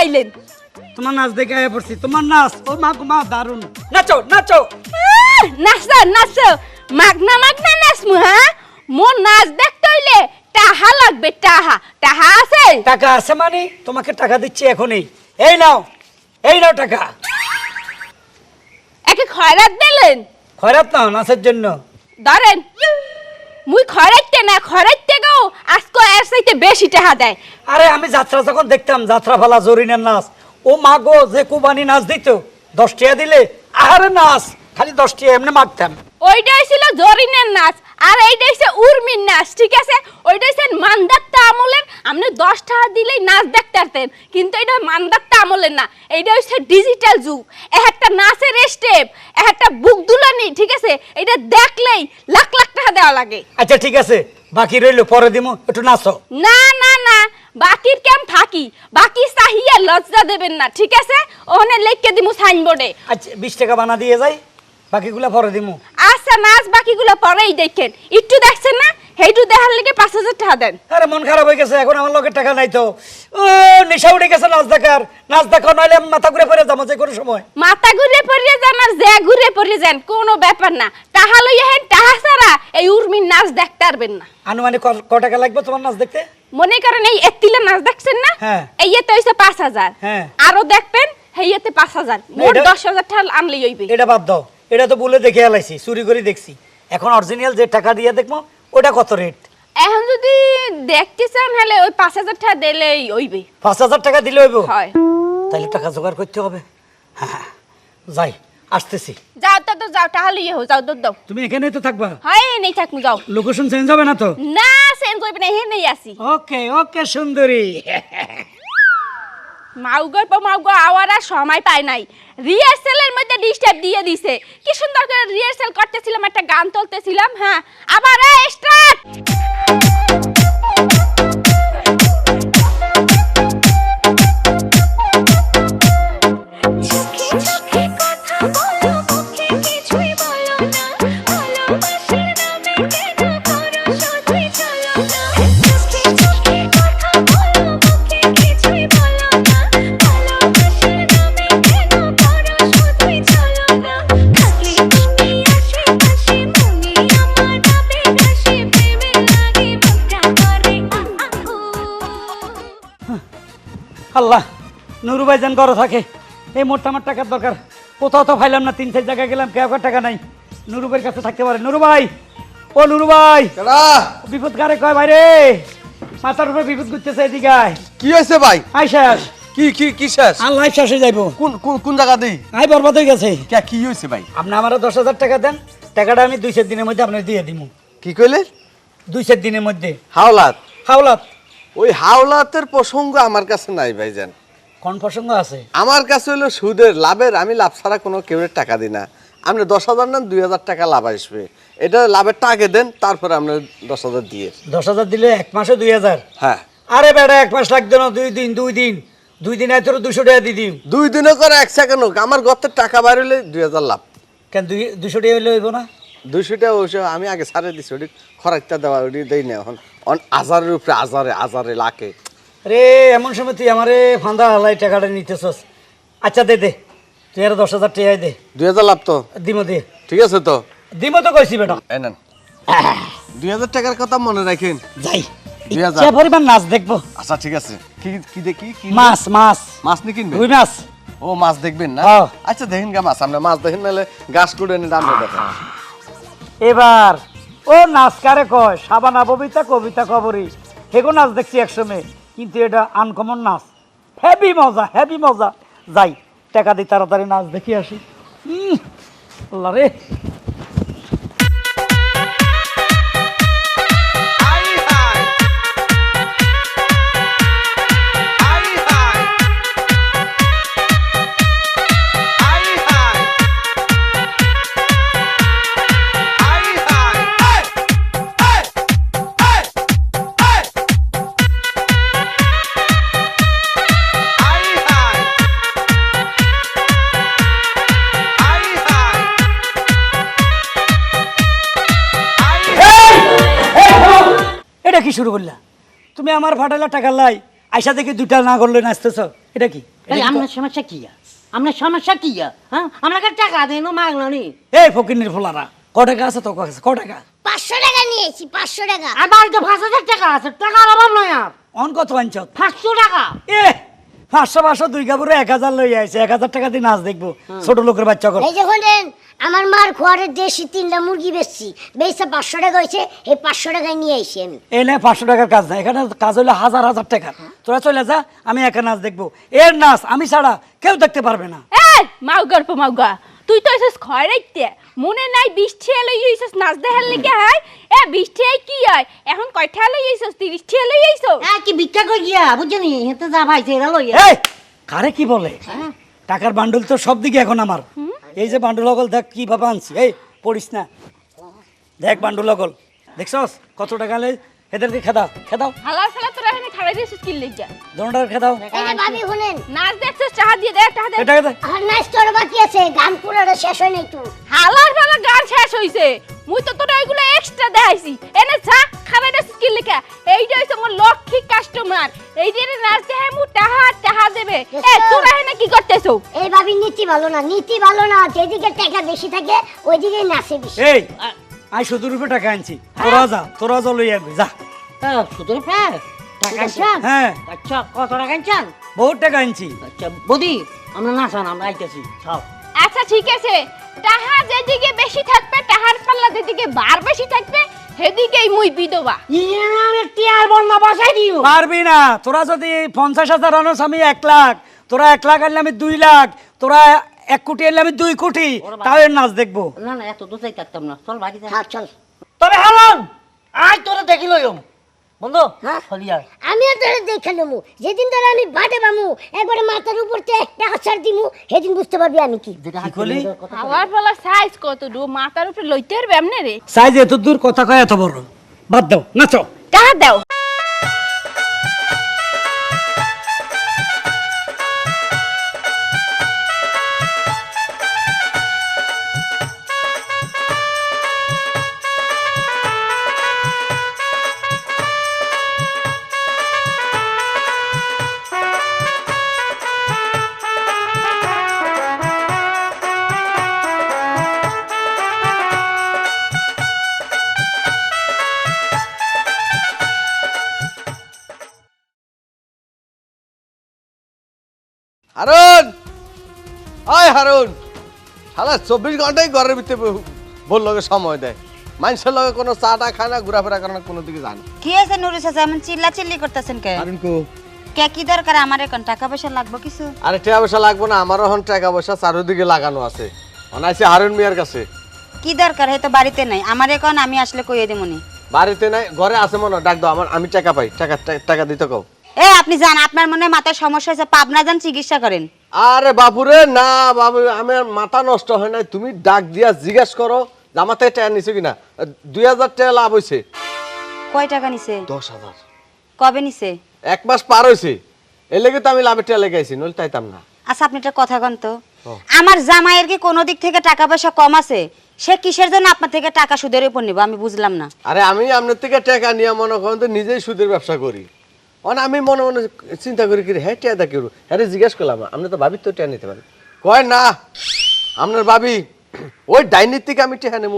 আইলেন। তোমার নাচ দেখে আয়া পড়ছি। তোমার নাচ ও মা গো মা দারুণ। নাচো নাচো। নাচো নাচো। মাগনা মাগনা নাচমু হ্যাঁ? মোর নাচ দেখতে হইলে টাহা লাগবে টাহা। টাহা আছে? টাকা আছে মানে তোমাকে টাকা দিচ্ছি এখনই। এই নাও এই নাও টাকা। একে খয়রাত দিলেন? খয়রাত নাও নাচের জন্য। ধরেন। মুই খরাইতে না খরাইতে গাও আজকে এর চাইতে বেশি টাকা দেয়। আরে আমি যাত্রা যখন দেখতাম যাত্রা ফালা জরিনের নাচ ও মাগো যে কুবানি নাচ দিত দশ টাকা দিলে আরে নাচ খালি দশ টাকা এমনি মারতাম। ওইটা ছিল জরিনের নাচ। আর এইটা হইছে উর্মির নাচ ঠিক আছে? ওইটা হইছে মান্দাত্তা আমলের আপনি দশ টাকা দিলেই নাচ দেখতে কিন্তু এটা মান্দাত্তা আমলের না এইটা হইছে ডিজিটাল যুগ। একটা নাচের স্টেপ একটা বুক দুলানি ঠিক আছে? এটা দেখলেই লাখ লাখ টাকা দেওয়া লাগে। আচ্ছা ঠিক আছে। বাকি রইল পরে দিমু একটু নাচো। না না না বাকির কেম ফাঁকি বাকি সাহিয়া লজ্জা দেবেন না ঠিক আছে? ওখানে লিখকে দিমু সাইনবোর্ডে। আচ্ছা বিশ টাকা বানা দিয়ে যাই। বাকিগুলা পরে দিমু। আচ্ছা নাচ বাকিগুলো পরেই দেখেন। একটু দেখছেন না? সেইটু দেখার লিগে পাঁচ হাজার টাকা দেন। আরে মন খারাপ হয়ে গেছে এখন আমার লোকের টাকা নাই তো। ও নেশা উঠে গেছে নাচ দেখার নাচ দেখা নইলে মাথা ঘুরে পড়ে যাব যে কোনো সময়। মাথা ঘুরে পড়িয়ে যান আর যে ঘুরে পড়িয়ে যান কোনো ব্যাপার না। টাহা লইয়া হেন টাহা ছাড়া এই উর্মির নাচ দেখতে পারবেন না। আনুমানিক ক- ক টাকা লাগবে তোমার নাচ দেখতে? মনে করেন এই এত্তিলে নাচ দেখছেন না? হ্যাঁ। এই এতে হইছে পাঁচ হাজার। হ্যাঁ। আরও দেখবেন এই এতে পাঁচ হাজার। মোট এটা- দশ হাজার টাকা আনলেই হইবে। এটা বাদ দাও। এটা তো বলে দেখে এলাইছি চুরি করে দেখছি। এখন অরিজিনাল যে টাকা দিয়ে দেখব ওটা কত রেট এখন যদি দেখতে চান হলে ওই পাঁচ হাজার টাকা দিলেই হইবে। পাঁচ হাজার টাকা দিলে হইব? হয়। তাহলে টাকা জোগাড় করতে হবে। হ্যাঁ যাই আসতেছি। যাও তো তো যাও টাহা লইয়া হো যাও দৌড় দাও তুমি এখানেই তো থাকবা? হয় নেই থাকমু যাও। লোকেশন চেঞ্জ হবে না তো? না চেঞ্জ করবে না হে নেই আসি ওকে ওকে সুন্দরী। মাউগর পর মাউগর আওয়ার আর সময় পায় নাই। রিহার্সালের মধ্যে ডিস্টার্ব দিয়ে দিছে। কি সুন্দর করে রিহার্সাল করতেছিলাম, একটা গান তুলতেছিলাম হ্যাঁ। আবার স্টার্ট আল্লাহ নুরু ভাইজান ঘরে থাকে। এই মোটটা আমার টাকার দরকার। কোথাও তো ফাইলাম না তিন চার জায়গায় গেলাম কেউ টাকা নাই। নুরু ভাইয়ের কাছে থাকতে পারে। নুরু ভাই ও নুরু ভাই বিপদ কারে কয় ভাই রে? মাথার উপরে বিপদ করতেছে এদিকে আয় কি হয়েছে ভাই? আই শেষ। কি কি কি শেষ? আল্লাহ শেষে যাইবো। কোন কোন কোন জায়গা দেই আই বরবাদ হয়ে গেছে। কে কি হয়েছে ভাই? আপনি আমার দশ হাজার টাকা দেন টাকাটা আমি দুই চার দিনের মধ্যে আপনার দিয়ে দিব কি কইলে? দুই চার দিনের মধ্যে। হাওলাত। হাওলাত। ওই হাওলাতের প্রসঙ্গ আমার কাছে নাই ভাইজান। কোন প্রসঙ্গ আছে? আমার কাছে হলো সুদের লাভের আমি লাভ ছাড়া কোনো কেউ টাকা দিই না। আপনি দশ হাজার নেন দুই হাজার টাকা লাভ আসবে। এটা লাভের আগে দেন তারপরে আপনি দশ হাজার দিয়ে। দশ হাজার দিলে এক মাসে দুই হাজার? হ্যাঁ। আরে বেটা এক মাস লাগবে না দুই দিন দুই দিন। দুই দিন তোর দুশো টাকা দিয়ে দিম। দুই দিনও করে এক সেকেন্ড হোক আমার গর্তের টাকা বাইর হলে দুই হাজার লাভ। কেন দুই দুশো টাকা হইলে হইব না? দুইশো টাকা ওইসব আমি আগে সারে দিছি ওটি খরাকটা দেওয়া ওটি দেই না এখন। হাজারের উপরে হাজারে হাজারে লাখে। রে এমন সময় তুই আমারে ফান্দা হালাই টাকাটা নিতেছস। আচ্ছা দে দে। তুই আর দশ হাজার টাকা দে। দুই হাজার লাভ তো? দিমো দে। ঠিক আছে তো? দিমো তো কইছি বেটা। দুই হাজার টাকার কথা মনে রাখেন। যাই। দুই হাজার। ইচ্ছা পরিমাণ নাচ দেখব। আচ্ছা ঠিক আছে। কি কি দেখি কি মাছ মাছ। মাছ নি কিনবেন রুই মাছ। ও মাছ দেখবেন না? হ্যাঁ। আচ্ছা দেখেন গা মাছ। আমরা মাছ দেখেন নাহলে গাছ এনে দাম এবার ও নাচ কারে কয়? সাবানা ববিতা, কবিতা কবরি। হেগো নাচ দেখছি একসময়, কিন্তু এটা আনকমন নাচ। হ্যাভি মজা হ্যাভি মজা। যাই, টাকা দিই তাড়াতাড়ি নাচ দেখি আসি। রে। শুরু করলা। তুমি আমার ফাটাইলা টাকা লাই আইসা থেকে দুটা না করলে নাচতেছ। এটা কি? এটা এই কি আপনার সমস্যা কি আপনার সমস্যা কি হ্যাঁ? আমরা টাকা দেন মাগলো নি। এই ফকিনের ফোলারা ক টাকা আছে তো কাছে? ক টাকা? পাঁচশো টাকা নিয়েছি পাঁচশো টাকা। আমার তো পাঁচ হাজার টাকা আছে টাকার অভাব নয় আর। অন কত আনছ? পাঁচশো টাকা। এ পাঁচশো পাঁচশো দুই কাপড়ে এক হাজার লই আইছে। এক হাজার টাকা দিয়ে নাচ দেখব। ছোট লোকের বাচ্চা কর। এই যে শোনেন আমার মার খোয়ারের দেশি তিনটা মুরগি বেচছি। বেচতে পাঁচশো টাকা হয়েছে এই পাঁচশো টাকায় নিয়ে আইছি আমি। নে পাঁচশো টাকার কাজ না এখানে কাজ হইলে হাজার হাজার টাকা। তোরা চলে যা আমি একা নাচ দেখব। এর নাচ আমি ছাড়া কেউ দেখতে পারবে না। এ মাউ গল্প মাউগা তুই তো এসেস খয় রাইতে মনে নাই বৃষ্টি এলো ইসেস নাচ দেখার লেগে হয় এ বৃষ্টি কি হয় এখন কয়টা টি হ্যাঁ কি ভিক্ষা কই গিয়া বুঝছেন হেতে যা ভাইছে এরা লইয়া এই কারে কি বলে? টাকার বান্ডুল তো সব দিকে এখন আমার এই যে বান্ডুল অগল দেখ কি ভাবে আনছি? এই পড়িস না। দেখ বান্ডুল অগল দেখছস? কত টাকা লে এদেরকে খেদাও। খেদাও তোরা খাড়াই দিয়েছিস কি লেগে দোনটার খেদাও এই যে ভাবি শোনেন। নাচ দেখছিস টাকা দিয়ে দে টাকা দে। এটাকে দে। আর নাচ তোর বাকি আছে গান পুরোটা শেষ হয় নাই তো। হালার ফেলা গান শেষ হইছে। মুই তো তোরা এগুলো এক্সট্রা দেখাইছি। এনে যা খাড়াই দিয়েছিস কি লেগে। এইটা হইছে মোর লক্ষ্মী কাস্টমার এই যে নাচ দেখাই মু টাহা টাহা দেবে। এ তোরা এখানে কি করতেছো? এই ভাবি নীতি ভালো না নীতি ভালো না। যেদিকে টাকা বেশি থাকে ওইদিকে নাচে বেশি। এই আই শুধু রূপে টাকা আনছি। তোরা যা তোরা যা লই আনবি যা। হ্যাঁ শুধু প্রায় টাকা হ্যাঁ। আচ্ছা কত টাকা চান বহুত টাকা আনছি আচ্ছা বদি আমরা নাচান আমরা আইতেছি। সব আচ্ছা ঠিক আছে। টাহা যেদিকে বেশি থাকবে টাহার পাল্লা যেদিকে বার বেশি থাকবে সেদিকেই মুই বিধবা। ইয়ে আমি টিয়ার বন্যা বসাই দিও। পারবি না। তোরা যদি পঞ্চাশ হাজার আনোস আমি এক লাখ। তোরা এক লাখ আনলে আমি দুই লাখ। তোরা এক কোটি আনলে আমি দুই কোটি। তাও এর নাচ দেখব। না না এত দোষাই থাকতাম না। চল বাড়িতে হ্যাঁ চল। তবে হালান আজ তোরা দেখি লইম। বন্ধু হ্যাঁ? ফলিয়ার আমিও তোরে দেখে নেব। যেদিন ধরে আমি বাটে বামু একবার মাথার উপর তে একটা ছাড় দিমু সেদিন বুঝতে পারবি আমি কি। যেটা কি করলি? হালার সাইজ কত দু মাথার উপরে লইতে পারবে এমনি রে? সাইজ এত দূর কথা কয় এত বড়? বাদ দাও নাচো। কা দাও। শালা চব্বিশ ঘন্টাই ঘরের ভিতরে বল লগে সময় দেয়। মানুষের লগে কোনো চা টা খায় না ঘোরাফেরা করে না কোনো দিকে যায় না। কি আছে নুরুস আছে এমন চিল্লা চিল্লি করতেছেন কে কো? কে কি দরকার? আমার এখন টাকা পয়সা লাগবে কিছু? আরে টাকা পয়সা লাগবে না আমারও এখন টাকা পয়সা চারিদিকে লাগানো আছে। অনাইছে হারুন মিয়ার কাছে। কি দরকার? হয়তো বাড়িতে নাই। আমার এখন আমি আসলে কইয়ে দেবনি বাড়িতে নাই ঘরে আছে মনে ডাক দাও আমার আমি টাকা পাই। টাকা টাকা- টাকা দিতে কও। এ আপনি যান আপনার মনে মাথায় সমস্যা হয়েছে পাবনা যান চিকিৎসা করেন। আরে বাবুরে না বাবু আমার মাথা নষ্ট হয় নাই তুমি ডাক দিয়া জিজ্ঞাসা করো থেকে টাকা নিছে কিনা। দুই হাজার টাকা লাভ হয়েছে কয় টাকা নিছে? দশ হাজার। কবে নিছে? এক মাস পার হয়েছে এর লেগে তো আমি লাভের টাকা লেগাইছি নইলে তাইতাম না। আচ্ছা আপনি একটা কথা কন তো। আমার জামাইয়ের কি কোনো দিক থেকে টাকা পয়সা কম আছে? সে কিসের জন্য আপনার থেকে টাকা সুদের উপর নিব? আমি বুঝলাম না। আরে আমি আপনার থেকে টাকা নিয়ে মনে করেন তো নিজেই সুদের ব্যবসা করি। অন আমি মনে মনে চিন্তা করি কি হ্যাঁ টিয়া দেখি হ্যাঁ জিজ্ঞেস করলাম আপনি তো ভাবির তো টিয়া নিতে পারেন কয় না আপনার ভাবি ওই ডাইনির থেকে আমি টেহা নেব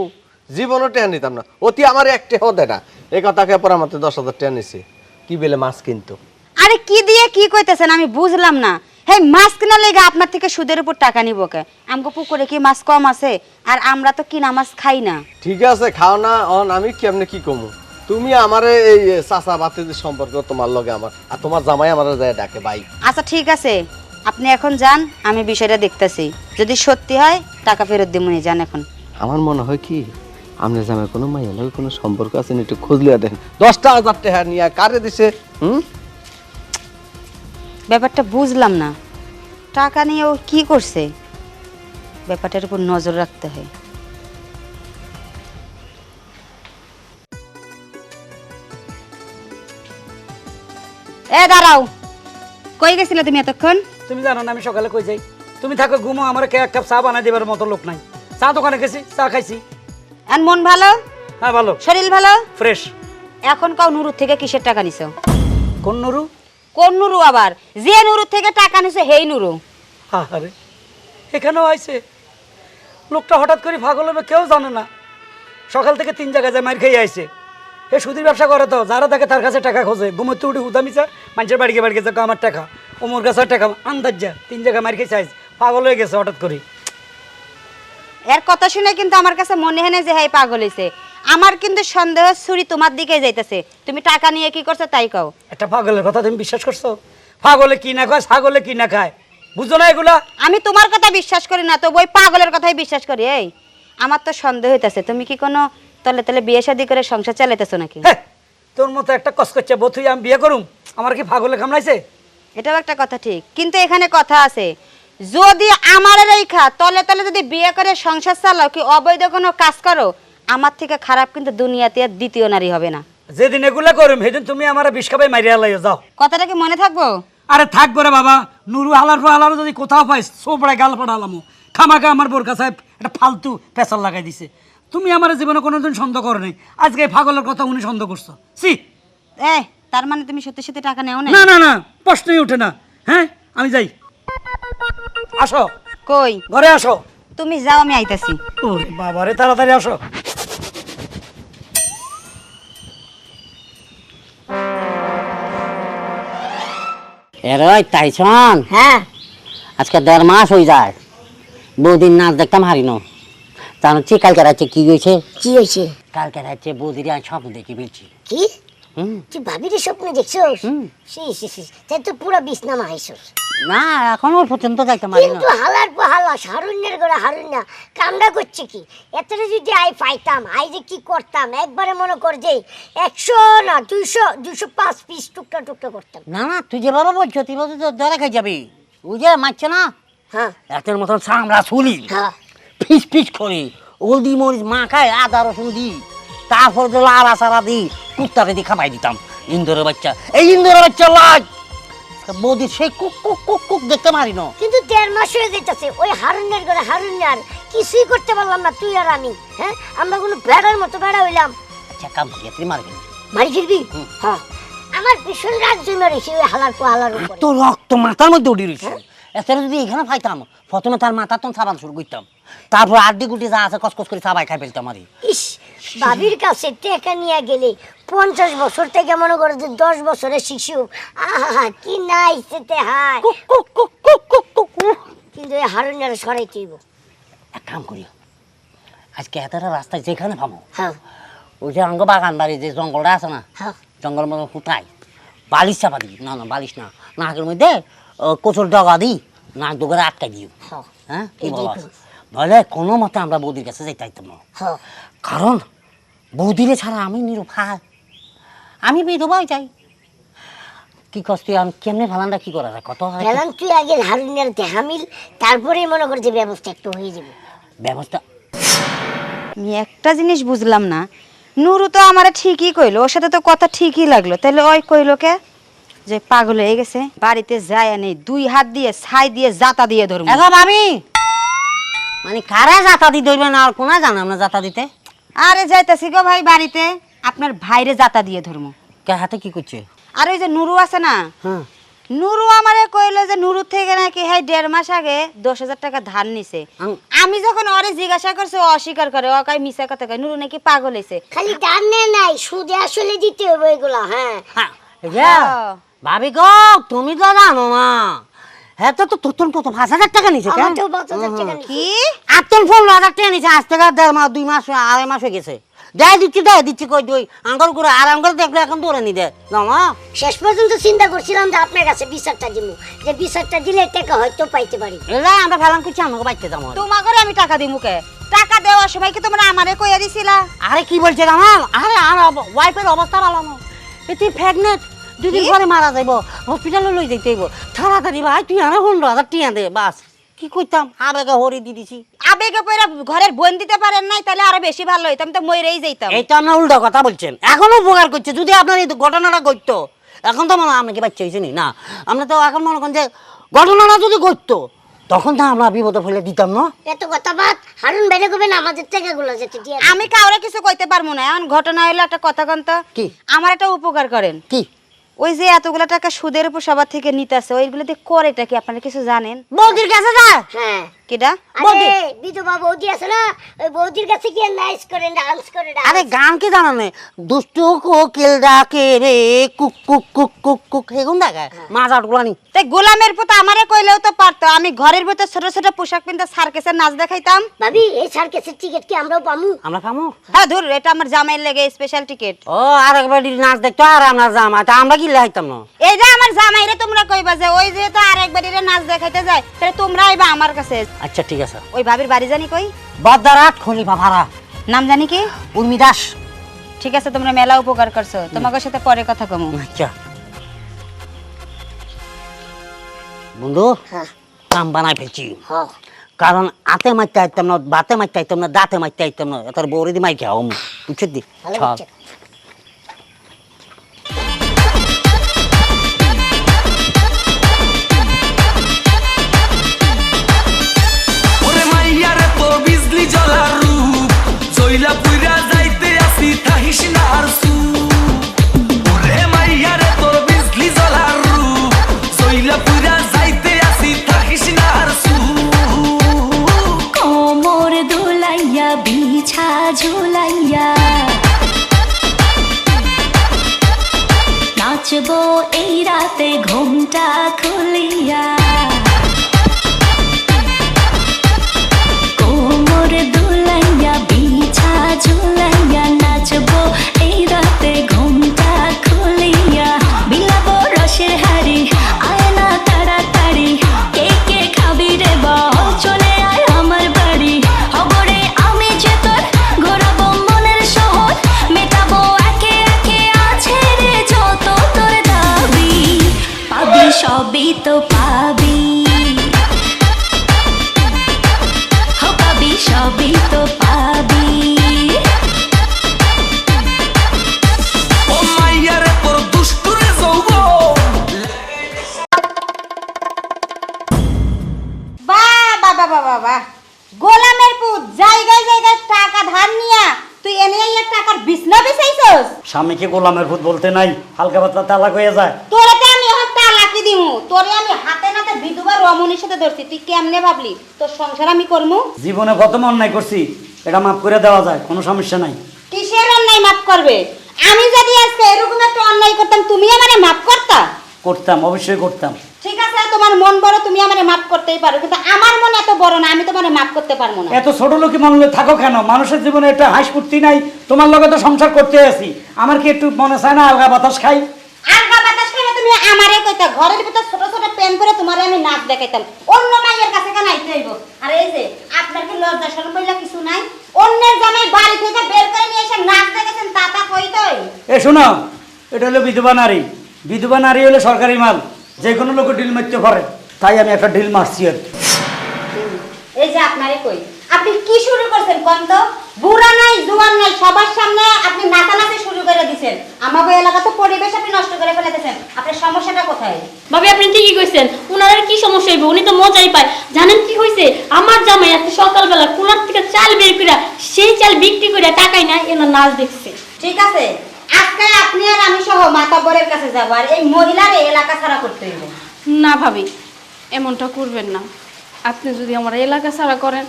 জীবনও টেহা নিতাম না। অতি আমার এক টেহাও দেয় না এই কথাকে পর আমার দশ হাজার টাকা নিছে। কি বেলে মাছ কিনতো? আরে কি দিয়ে কি কইতেছেন আমি বুঝলাম না। হে মাছ কিনা লেগে আপনার থেকে সুদের উপর টাকা নিব কে? আমাকে পুকুরে কি মাছ কম আছে? আর আমরা তো কিনা মাছ খাই না। ঠিক আছে খাও না অন আমি কেমনে কি কমু? তুমি আমার এই চাচা বাতিদের সম্পর্ক তোমার লগে আমার আর তোমার জামাই আমার যায় ডাকে ভাই। আচ্ছা ঠিক আছে। আপনি এখন যান আমি বিষয়টা দেখতেছি। যদি সত্যি হয় টাকা ফেরত দিব যান এখন। আমার মনে হয় কি আপনার জামাই কোনো মাইয়া লগে কোনো সম্পর্ক আছে না একটু খুঁজলিয়া দেখেন দশটা হাজার টাকা নিয়ে কারে দিছে হুম? ব্যাপারটা বুঝলাম না। টাকা নিয়ে ও কি করছে? ব্যাপারটার উপর নজর রাখতে হয়। এ দাঁড়াও। কই গেছিলে তুমি এতক্ষণ? তুমি জানো না আমি সকালে কই যাই। তুমি থাকো ঘুমো আমার কে এক কাপ চা বানাই দেবার মতো লোক নাই। চা দোকানে গেছি চা খাইছি। আর মন ভালো? হ্যাঁ ভালো। শরীর ভালো? ফ্রেশ। এখন কাউ নুরুর থেকে কিসের টাকা নিছো? কোন নুরু? কোন নুরু আবার? যে নুরু থেকে টাকা নিছে হেই নুরু। আরে এখানেও আইছে। লোকটা হঠাৎ করে পাগল হবে কেউ জানে না। সকাল থেকে তিন জায়গায় যায় মার খেয়ে আইছে। এ সুদীর ব্যবসা করে তো যারা দেখে তার কাছে টাকা খোঁজে। ঘুমোতে উঠে হুদামিছে মানুষের বাড়িকে বাড়ি গেছে আমার টাকা। ওমর কাছে টাকা আন্দাজ যা। তিন জায়গায় মার খেয়ে আইছে পাগল হয়ে গেছে হঠাৎ করে এর কথা শুনে কিন্তু আমার কাছে মনে হয় না যে হ্যাঁ পাগল হইছে। আমার কিন্তু সন্দেহ ছুরি তোমার দিকে যাইতেছে। তুমি টাকা নিয়ে কি করছ তাই কও। একটা পাগলের কথা তুমি বিশ্বাস করছ? পাগলে কি না খায় ছাগলে কি না খায়? বুঝো না এগুলা? আমি তোমার কথা বিশ্বাস করি না তো ওই পাগলের কথাই বিশ্বাস করি এই। আমার তো সন্দেহ হইতাছে তুমি কি কোনো তলে তলে বিয়ে শাদি করে সংসার চালাইতেছো নাকি? তোর মতো একটা কস করছে বথুই আমি বিয়ে করুম? আমার কি পাগলে কামড়াইছে? এটাও একটা কথা ঠিক কিন্তু এখানে কথা আছে যদি আমার রেখা তলে তলে যদি বিয়ে করে সংসার চালাও কি অবৈধ কোনো কাজ করো আমার থেকে খারাপ কিন্তু দুনিয়াতে আর দ্বিতীয় নারী হবে না। যেদিন এগুলা করুম সেদিন তুমি আমার বিষ মারিয়া লাইয়া যাও। কথাটা কি মনে থাকব? আরে থাকব রে বাবা নুরু হালার হালার যদি কোথাও পাইস সোপড়ায় গাল পড়ালামো। খামাকা আমার বোরকা সাহেব একটা ফালতু পেশাল লাগাই দিছে। তুমি আমার জীবনে কোনোদিন সন্দেহ করো নাই। আজকে এই পাগলের কথা উনি সন্দেহ করছ। সি এ তার মানে তুমি সত্যি সত্যি টাকা নেও না না না না প্রশ্নই ওঠে না। হ্যাঁ আমি যাই। আসো। কই? ঘরে আসো। তুমি যাও আমি আইতাছি। ওরে বাবা রে তাড়াতাড়ি আসো। এর ওই তাইছন? হ্যাঁ। আজকে দেড় মাস হয়ে যায়। বৌদির নাচ দেখতাম হারিনো। জানো কালকে রাত্রে কি হয়েছে? কি হয়েছে? কালকে রাত্রে বৌদির আমি স্বপ্ন দেখে বলছি কি? তুই ভাবির স্বপ্নে দেখছোস? তাই তো পুরা বিছনামা না এখনও পর্যন্ত কিন্তু হালার হারুন্যের হারুন্যা কামড়া করছে কি? এতটা যদি আই পাইতাম আই যে কি করতাম একবারে মনে কর যে একশো না দুইশো দুইশো পাঁচ পিস টুকটা টুকটা করতাম। না না তুই যেভাবে বলছো তুই বলছো তো ধরে খাই যাবি। ওই যে মারছে না হ্যাঁ। এতের মতন চামড়া ছুলি হ্যাঁ। ফিস ফিস করে। হলদি মরিচ মাখায় আদা রসুন দি। তারপর লাড়া সারা দি কুত্তাকে দিয়ে খামাই দিতাম। ইন্দোরের বাচ্চা। এই ইন্দোরের বাচ্চা লাগ বৌদি সেই কুক কুক কুক কুক দেখতে মারি না। কিন্তু দেড় মাস হয়ে যেতেছে ওই হারুন্যের ঘরে হারুন্যার কিছুই করতে পারলাম না তুই আর আমি হ্যাঁ? আমরা কোনো বেড়ার মতো বেড়া হইলাম। আচ্ছা কাম করি তুই মারবি মারি ফিরবি হ্যাঁ। আমার ভীষণ রাগ জমে রয়েছে ওই হালার পাহালার উপরে। তো রক্ত মাথার মধ্যে উঠে রয়েছে। এছাড়া যদি এখানে পাইতাম প্রথমে তার মাথা তো সাবান শুরু করতাম। তারপর আড্ডি গুটি যা আছে কসকস করে সাবাই খাই ফেলতাম আরে ইস বাবির কাছে টেকা নিয়ে গেলে পঞ্চাশ বছর থেকে মনে করো যে দশ বছরের শিশু আহা কি নাই সেতে হায়। কিন্তু এই হারুনের সরাই তুইব এক কাম করি আজকে এতটা রাস্তায় যেখানে পাবো হ্যাঁ। ওই যে অঙ্গ বাগান বাড়ি যে জঙ্গলটা আছে না হ্যাঁ। জঙ্গল মতো ফুটাই বালিশ চাপা দিই না না বালিশ না নাকের মধ্যে কচুর ডগা দিই নাক ডোগরে আটকাই দিও। হ্যাঁ। হ্যাঁ কি বলা। নইলে কোনো মতে আমরা বৌদির কাছে যাইতে পারতাম না। হ্যাঁ। কারণ বৌদিরে ছাড়া আমি নিরুপায়। আমি বিধবাই যাই। কি কষ্ট আমি কেমনে ভালানটা কি করা যায় কত হয়? গেলাম তুই আগে হারুনের দেখা মিল তারপরেই মনে কর যে ব্যবস্থা একটু হয়ে যাবে। ব্যবস্থা আমি একটা জিনিস বুঝলাম না। নুরু তো আমার ঠিকই কইলো ওর সাথে তো কথা ঠিকই লাগল। তাহলে ওই কইলো কে? যে পাগল হয়ে গেছে বাড়িতে যায় নেই দুই হাত দিয়ে ছাই দিয়ে জাতা দিয়ে ধরবো ভাবি মানে কারা জাতা দি ধরবে না আর কোনা জানাম না জাতা দিতে? আরে যাইতেছি গো ভাই বাড়িতে আপনার ভাইরে জাতা দিয়ে ধরবো কে হাতে কি করছে? আর ওই যে নুরু আছে না হ্যাঁ। নুরু আমারে কইলো যে নুরু থেকে নাকি হ্যাঁ দেড় মাস আগে দশ হাজার টাকা ধার নিছে। আমি যখন ওরে জিজ্ঞাসা করছি ও অস্বীকার করে ও কয় মিছা কথা কয় নুরু নাকি পাগল হয়েছে খালি ডানে নাই সুদে আসলে দিতে হবে এগুলো হ্যাঁ। হ্যাঁ ভাবি গো তুমি তো জানো না হ্যাঁ তো তোর কত পাঁচ হাজার টাকা নিছে কেন? আমার তো পাঁচ হাজার টাকা নিছে। কি? আটজন পনেরো হাজার টাকা নিছে আজ থেকে দেড় মাস দুই মাস আড়াই মাস হয়ে গেছে। দেয় দিচ্ছি দেয় দিচ্ছি কই দুই? আঙ্গল করে আর আঙ্গল দেখলে এখন দৌড়ে নি দে। শেষ পর্যন্ত চিন্তা করছিলাম যে আপনার কাছে বিচারটা দিব যে বিচারটা দিলে টাকা হয়তো পাইতে পারি। আমরা ফেলান করছি আমাকে তোমাকে আমি টাকা দিই মুখে টাকা দেওয়ার সময় কি তোমরা আমারে কইয়া দিছিলা? আরে কি বলছে আমার আরে আর ওয়াইফের অবস্থা ভালো না। তুই প্রেগনেন্ট দুদিন পরে মারা যাইব হসপিটালে লই যাইতে হইব। তাড়াতাড়ি ভাই তুই আরে পনেরো হাজার টিয়া দে বাস। কি করতাম আবেগে হরি দি দিছি। আবেগে পয়রা ঘরের বোন দিতে পারেন নাই তাহলে আরও বেশি ভালো হইতো আমি তো মইরেই যাইতাম। তো আপনার উল্টো কথা বলছেন। এখনও উপকার করছে যদি আপনার এই ঘটনাটা ঘটতো। এখন তো মনে আপনাকে বাচ্চা হয়েছে নি? না আমরা তো এখন মনে করেন যে ঘটনাটা যদি ঘটতো তখন তো আমরা বিপদে ফেলে দিতাম না? এত কথা বাদ হারুন বেড়ে করবেন আমাদের টাকাগুলো যেতে দিয়ে দেন। আমি কাউরে কিছু কইতে পারব না এখন ঘটনা হইল একটা কথা কন্ত কি? আমার একটা উপকার করেন। কি? ওই যে এতগুলা টাকা সুদের উপর সবার থেকে নিতেছে ওইগুলো দিয়ে করেটা কি আপনারা কিছু জানেন? বৌদির কাছে যা। হ্যাঁ। কিডা? আরে বিধবা বৌদি আছে না? ওই বৌদির কাছে গিয়ে নাইস করে ডান্স করে dance। আরে গান কি জানো না? দুষ্টু কোকিল ডাকে রে কুক কুক কুক কুক কুক। হেগুন ডাকে মাজা টুকলানি তাই গোলামের পুত আমারে কইলেও তো পারতো। আমি ঘরের ভিতর ছোট ছোট পোশাক পিনতে সার্কেসের নাচ দেখাইতাম। ভাবি এই সার্কেসের টিকিট কি আমরাও পামু? আমরা কামো হ্যাঁ। ধর এটা আমার জামাইয়ের লেগে স্পেশাল টিকিট ও আর একবার নাচ দেখতো আর আমরা জামা তা আমরা কি লাইতাম না? এই যে আমার জামাইরে তোমরা কইবা যে ওই যে তো আরেকবার নাচ দেখাইতে যায় তাহলে তোমরা আইবা আমার কাছে। আচ্ছা ঠিক আছে। ওই ভাবির বাড়ি জানি কই? বাদারাত খলিফা ভাড়া নাম জানি কি? উর্মি দাস। ঠিক আছে তোমরা মেলা উপকার করছ। তোমাকে সাথে পরে কথা কমু। আচ্ছা। বন্ধু হ্যাঁ। কাম বানাই ফেলছি। হ্যাঁ। কারণ আতে মারতে আইতাম না বাতে মারতে আইতাম না দাঁতে মারতে আইতাম না। তোর বৌরি দি? মাইকে হম বুঝছি জ্বলার রূপ জইলা পুইরা যাইতে আসি, থাকিস না আর সু। ওরে মাইয়ারে তোর বিজলি জ্বলার রূপ জইলা নাচবো এই রাতে, ঘুমটা খুলিয়া। বাবা বাবা বাহ গোলামের পুত জায়গায় জায়গায় টাকা ধার নিয়া তুই এনে আইয়া টাকার বিছনা বিছাইছস? স্বামীকে গোলামের ভূত বলতে নাই? হালকা পাতলা তালাক হয়ে যায়। তোরে তো আমি এখন তালাকি দিমু। তোরে আমি হাতে নাতে বিধবা রমণীর সাথে ধরছি। তুই কেমনে ভাবলি? তোর সংসার আমি করমু? জীবনে প্রথম অন্যায় করছি এটা মাফ করে দেওয়া যায় কোনো সমস্যা নাই। কিসের অন্যায় মাফ করবে? আমি যদি আজকে এরকম একটা অন্যায় করতাম তুমি আমারে মাফ করতা? করতাম অবশ্যই করতাম। ঠিক আছে তোমার মন বড় তুমি আমারে মাফ করতেই পারো কিন্তু আমার মন এত বড় না আমি তোমারে মাফ করতে পারব না। এত ছোট লোকই মনে থাকো কেন? মানুষের জীবনে একটা হাঁস ফুর্তি নাই তোমার লগে তো সংসার করতে আছি। আমার কি একটু মনে চায় না আলগা বাতাস খাই? আলগা বাতাস খেলে তুমি আমারে কইতা ঘরের ভিতর ছোট ছোট প্যান করে তোমারে আমি নাচ দেখাইতাম। অন্য মাইয়ের কাছে কেন আইতে হইব? আর এই যে আপনার কি লজ্জা শরম বইলা কিছু নাই? অন্যের জামাই বাড়ি থেকে বের করে নিয়ে এসে নাচ দেখেছেন তা তা কইতই। এ শোনো এটা হলো বিধবা নারী। বিধবা নারী হলো সরকারি মাল যে কোনো লোক ডিল মারতে পারে। তাই আমি একটা ডিল মারছি আর এই যে আপনারে কই আপনি কি শুরু করছেন কোন তো? বুড়া নাই জুয়ান নাই সবার সামনে আপনি নাচানাচি শুরু করে দিছেন। আমাদের এলাকা তো পরিবেশ আপনি নষ্ট করে ফেলেছেন। আপনার সমস্যাটা কোথায়? ভাবি আপনি ঠিকই কইছেন উনার কি সমস্যা হইব? উনি তো মজাই পায়। জানেন কি হইছে? আমার জামাই আজকে সকালবেলা কুলার থেকে চাল বের করে সেই চাল বিক্রি করে টাকাই না এনার নাচ দেখছে। ঠিক আছে আজকে আপনি আর আমি সহ কাছে যাব আর এই মহিলার এলাকা ছাড়া করতে হইব। না ভাবি, এমনটা করবেন না। আপনি যদি আমার এলাকা ছাড়া করেন,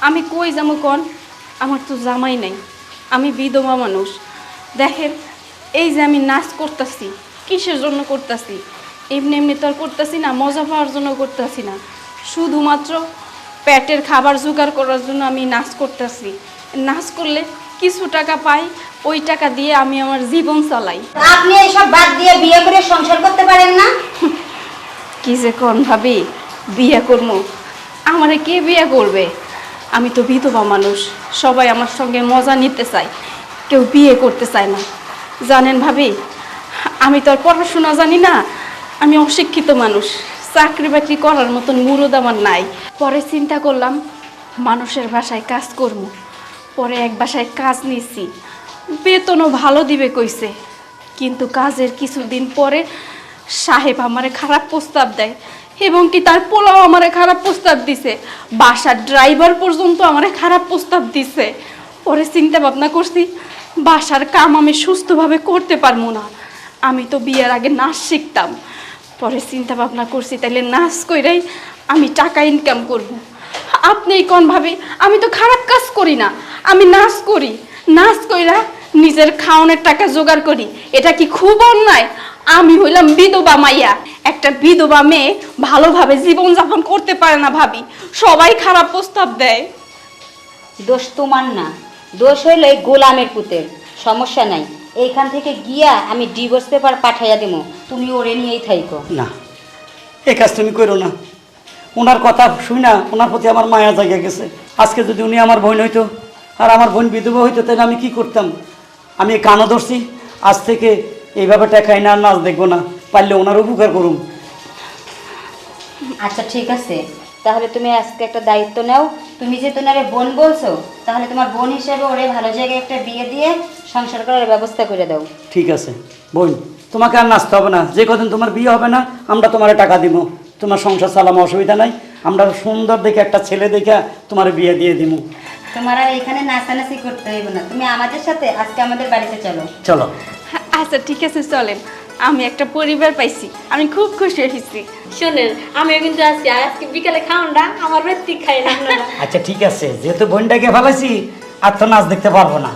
আমি কই যাব কন? আমার তো জামাই নাই। আমি বিধবা মানুষ। দেখেন, এই যে আমি নাচ করতেছি, কিসের জন্য করতেছি? এমনি এমনি তো আর করতেছি না, মজা পাওয়ার জন্য করতেছি না। শুধুমাত্র পেটের খাবার জোগাড় করার জন্য আমি নাচ করতেছি। নাচ করলে কিছু টাকা পাই ওই টাকা দিয়ে আমি আমার জীবন চালাই। আপনি এইসব বাদ দিয়ে বিয়ে করে সংসার করতে পারেন না? কি যে কোন ভাবি বিয়ে করব আমারে কে বিয়ে করবে? আমি তো বিধবা মানুষ সবাই আমার সঙ্গে মজা নিতে চায় কেউ বিয়ে করতে চায় না। জানেন ভাবি আমি তো আর পড়াশোনা জানি না আমি অশিক্ষিত মানুষ চাকরি বাকরি করার মতন মুরদ আমার নাই। পরে চিন্তা করলাম মানুষের ভাষায় কাজ করব পরে এক বাসায় কাজ নিছি। বেতনও ভালো দিবে কইছে। কিন্তু কাজের কিছুদিন পরে সাহেব আমারে খারাপ প্রস্তাব দেয় এবং কি তার পোলাও আমারে খারাপ প্রস্তাব দিছে। বাসার ড্রাইভার পর্যন্ত আমারে খারাপ প্রস্তাব দিছে। পরে চিন্তা ভাবনা করছি, বাসার কাম আমি সুস্থভাবে করতে পারব না। আমি তো বিয়ের আগে নাচ শিখতাম। পরে চিন্তা ভাবনা করছি, তাইলে নাচ কইরাই আমি টাকা ইনকাম করব। আপনি কোন ভাবে? আমি তো খারাপ কাজ করি না। আমি নাচ করি। নাচ কইরা নিজের খাওয়ানোর টাকা জোগাড় করি। এটা কি খুব অন্যায়? আমি হইলাম বিধবা মাইয়া। একটা বিধবা মেয়ে ভালোভাবে জীবনযাপন করতে পারে না ভাবি। সবাই খারাপ প্রস্তাব দেয়। দোষ তোমার না। দোষ হইল এই গোলামের পুতের। সমস্যা নাই। এইখান থেকে গিয়া আমি ডিভোর্স পেপার পাঠাইয়া দেবো তুমি ওরে নিয়েই থাইকো। না। এই কাজ তুমি করো না। ওনার কথা শুই না ওনার প্রতি আমার মায়া জায়গা গেছে। আজকে যদি উনি আমার বোন হইতো আর আমার বোন বিধবা হইতো তাহলে আমি কি করতাম? আমি কানও ধরছি আজ থেকে এইভাবে টাকাই না আর নাচ দেখব না পারলে ওনার উপকার করুন আচ্ছা ঠিক আছে। তাহলে তুমি আজকে একটা দায়িত্ব নাও। তুমি যে তোমার বোন বলছো তাহলে তোমার বোন হিসেবে ওরে ভালো জায়গায় একটা বিয়ে দিয়ে সংসার করার ব্যবস্থা করে দাও। ঠিক আছে। বোন তোমাকে আর নাচতে হবে না। যে কদিন তোমার বিয়ে হবে না আমরা তোমার টাকা দিব। তোমার সংসার চালানো অসুবিধা নাই। আমরা সুন্দর দেখে একটা ছেলে দেখে তোমার বিয়ে দিয়ে দিব তোমার আর এখানে নাচানাচি করতে হইব না। তুমি আমাদের সাথে আজকে আমাদের বাড়িতে চলো। চলো। আচ্ছা ঠিক আছে চলেন। আমি একটা পরিবার পাইছি। আমি খুব খুশি হয়েছি। শোনেন আমিও কিন্তু আছি। আর আজকে বিকালে খাওয়ানটা আমার ব্যক্তি খাই না। আচ্ছা ঠিক আছে। যেহেতু বোনটাকে ফেলাইছি আর তো নাচ দেখতে পারব না।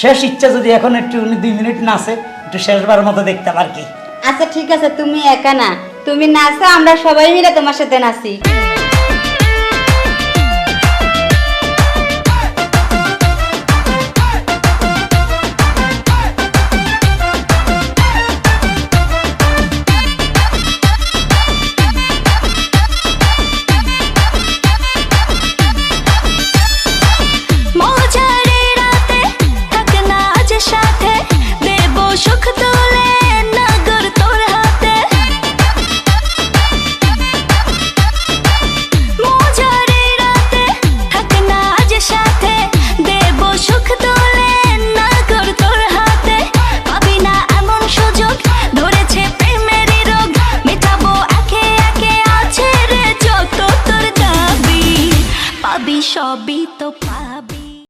শেষ ইচ্ছা যদি এখন একটু দুই মিনিট নাচে একটু শেষবার মতো দেখতাম আর কি। আচ্ছা ঠিক আছে তুমি একা না। তুমি নাচো আমরা সবাই মিলে তোমার সাথে নাচি।